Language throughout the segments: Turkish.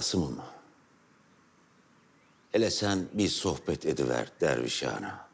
Kasım'ım. Hele sen bir sohbet ediver dervişana.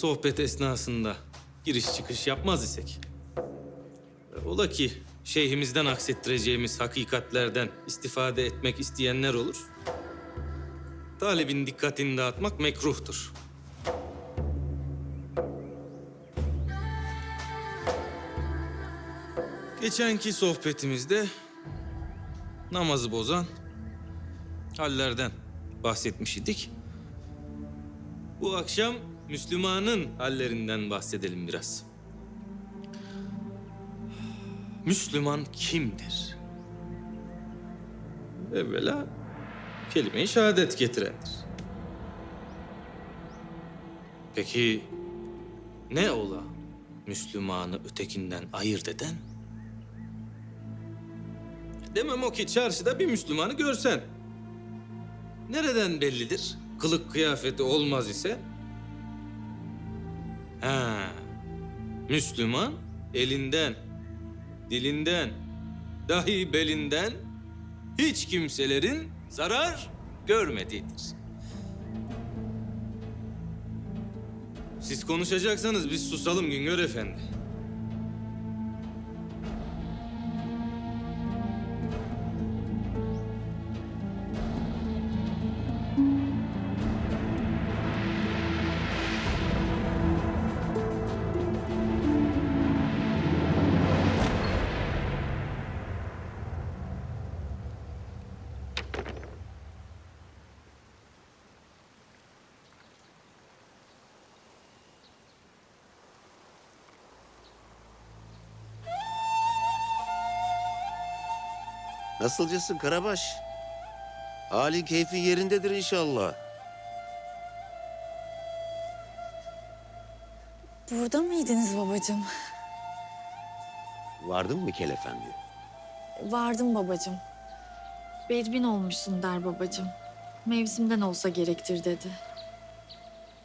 Sohbet esnasında giriş çıkış yapmaz isek. Ola ki şeyhimizden aksettireceğimiz hakikatlerden istifade etmek isteyenler olur. Talibin dikkatini dağıtmak mekruhtur. Geçenki sohbetimizde namazı bozan hallerden bahsetmiş idik. Bu akşam Müslümanın hallerinden bahsedelim biraz. Müslüman kimdir? Evvela kelime-i şehadet getirendir. Peki ne ola Müslümanı ötekinden ayırt eden? Demem o ki çarşıda bir Müslümanı görsen. Nereden bellidir? Kılık kıyafeti olmaz ise Ha. Müslüman elinden, dilinden, dahi belinden hiç kimselerin zarar görmediğidir. Siz konuşacaksanız biz susalım Güngör Efendi. Nasılcasın Karabaş? Halin keyfin yerindedir inşallah. Burada mıydınız babacığım? Vardın mı Kel Efendi? Vardım babacığım. Bedbin olmuşsun der babacığım. Mevsimden olsa gerektir dedi.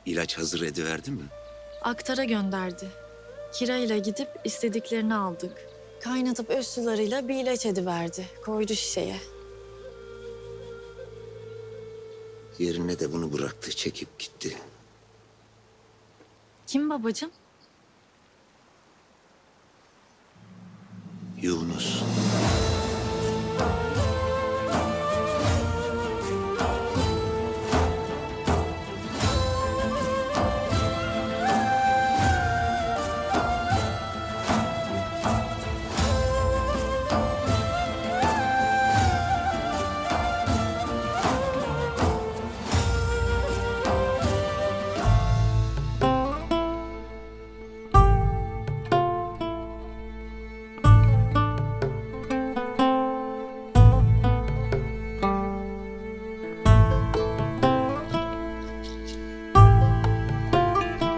İlaç hazır ediverdi mi? Aktara gönderdi. Kirayla gidip istediklerini aldık. Kaynatıp öz sularıyla bir ilaç ediverdi. Koydu şişeye. Yerine de bunu bıraktı, çekip gitti. Kim babacığım? Yunus.